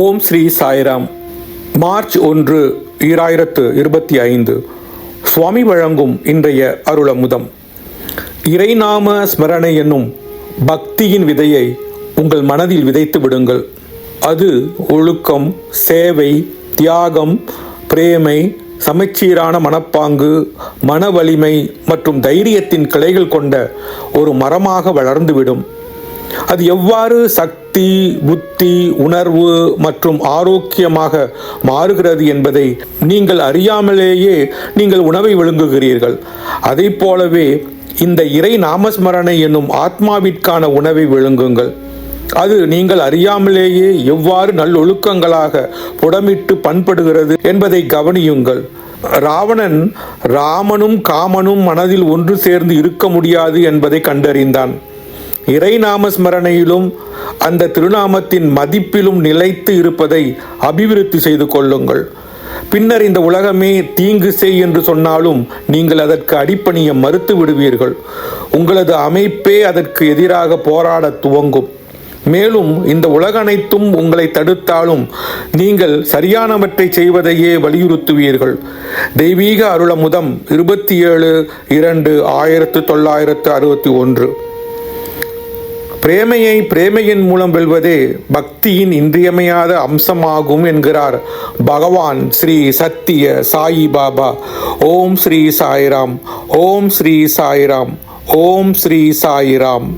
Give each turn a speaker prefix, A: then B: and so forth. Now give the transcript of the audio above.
A: ஓம் Sri Sairam. March ஒன்று ஈராயிரத்து இருபத்தி ஐந்து. சுவாமி வழங்கும் இன்றைய அருளமுதம். இறைநாம ஸ்மரணை என்னும் பக்தியின் விதையை உங்கள் மனதில் விதைத்து விடுங்கள். அது ஒழுக்கம் சேவை தியாகம் பிரேமை சமச்சீரான மனப்பாங்கு மன வலிமை மற்றும் தைரியத்தின் கிளைகள் கொண்ட ஒரு மரமாக வளர்ந்துவிடும். அது எவ்வாறு சக்தி புத்தி உணர்வு மற்றும் ஆரோக்கியமாக மாறுகிறது என்பதை நீங்கள் அறியாமலேயே நீங்கள் உணவை விழுங்குகிறீர்கள். அதைப் போலவே இந்த இறை நாமஸ்மரணை என்னும் ஆத்மாவிற்கான உணவை விழுங்குங்கள். அது நீங்கள் அறியாமலேயே எவ்வாறு நல்லொழுக்கங்களாக புடமிட்டு பண்படுகிறது என்பதை கவனியுங்கள். ராவணன் ராமனும் காமனும் மனதில் ஒன்று சேர்ந்து இருக்க முடியாது என்பதை கண்டறிந்தான். இறை நாமஸ்மரணையிலும் அந்த திருநாமத்தின் மதிப்பிலும் நிலைத்து இருப்பதை அபிவிருத்தி செய்து கொள்ளுங்கள். பின்னர் இந்த உலகமே தீங்கு செய் என்று சொன்னாலும் நீங்கள் அதற்கு அடிப்பணிய மறுத்து விடுவீர்கள். உங்களது அமைப்பே அதற்கு எதிராக போராடத் துவங்கும். மேலும் இந்த உலக அனைத்தும் உங்களை தடுத்தாலும் நீங்கள் சரியானவற்றை செய்வதையே வலியுறுத்துவீர்கள். தெய்வீக அருளமுதம் இருபத்தி ஏழு இரண்டு ஆயிரத்து தொள்ளாயிரத்து அறுபத்தி ஒன்று. பிரேமையை பிரேமையின் மூலம் வெல்வதே பக்தியின் இன்றியமையாத அம்சமாகும் என்கிறார் பகவான் ஸ்ரீ சத்திய சாயி பாபா. ஓம் ஸ்ரீ சாய்ராம். ஓம் ஸ்ரீ சாய்ராம். ஓம் ஸ்ரீ சாய்ராம்.